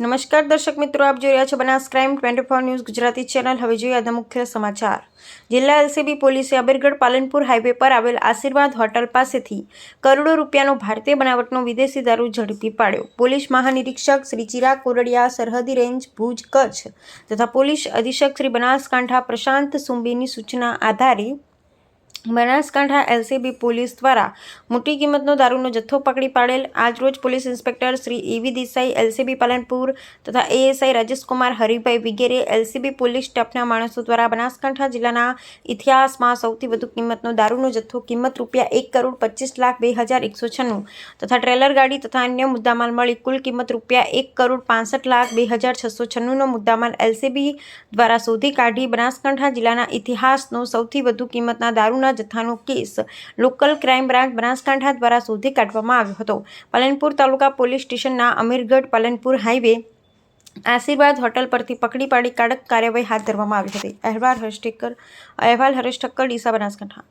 નમસ્કાર દર્શક મિત્રો, આપ જોઈ રહ્યા છો Banas crime twenty four news Gujarati channel. હવે જોઈએ આજના મુખ્ય સમાચાર. જિલ્લા એલસીબી પોલીસે અબીરગઢ પાલનપુર હાઈવે પર આવેલ આશીર્વાદ હોટલ પાસેથી કરોડો રૂપિયાનો ભારતીય બનાવટનો વિદેશી દારૂ ઝડપી પાડ્યો. પોલીસ મહાનિરીક્ષક શ્રી ચિરાગ કોરડિયા, સરહદી રેન્જ, ભુજ, કચ્છ તથા પોલીસ અધિક્ષક શ્રી બનાસકાંઠા પ્રશાંત સુંબીની સૂચના આધારે બનાસકાંઠા એલસીબી પોલીસ દ્વારા મોટી કિંમતનો દારૂનો જથ્થો પકડી પાડેલ. આજરોજ પોલીસ ઇન્સ્પેક્ટર શ્રી એવી દેસાઈ, એલસીબી પાલનપુર તથા એએસઆઈ રાજેશકુમાર, હરિભાઈ વગેરે એલસીબી પોલીસ સ્ટાફના માણસો દ્વારા બનાસકાંઠા જિલ્લાના ઇતિહાસમાં સૌથી વધુ કિંમતનો દારૂનો જથ્થો કિંમત રૂપિયા એક કરોડ પચીસ લાખ બે હજાર એકસો છન્નું તથા ટ્રેલર ગાડી તથા અન્ય મુદ્દામાલ મળી કુલ કિંમત રૂપિયા એક કરોડ પાંસઠ લાખ બે હજાર છસો છન્નુંનો મુદ્દામાલ એલસીબી દ્વારા શોધી કાઢી બનાસકાંઠા જિલ્લાના ઇતિહાસનો સૌથી વધુ કિંમતના દારૂના જથ્થાનો case local crime branch Banaskantha દ્વારા શોધી કાઢવામાં આવ્યો હતો. પાલનપુર તાલુકા પોલીસ સ્ટેશનના અમીરગઢ પાલનપુર હાઈવે આશીર્વાદ હોટલ પરથી પકડી પાડી કડક કાર્યવાહી હાથ ધરવામાં આવી હતી. અહેવાલ હર્ષ અહેવાલ ઠક્કર ડીસા બનાસકાંઠા.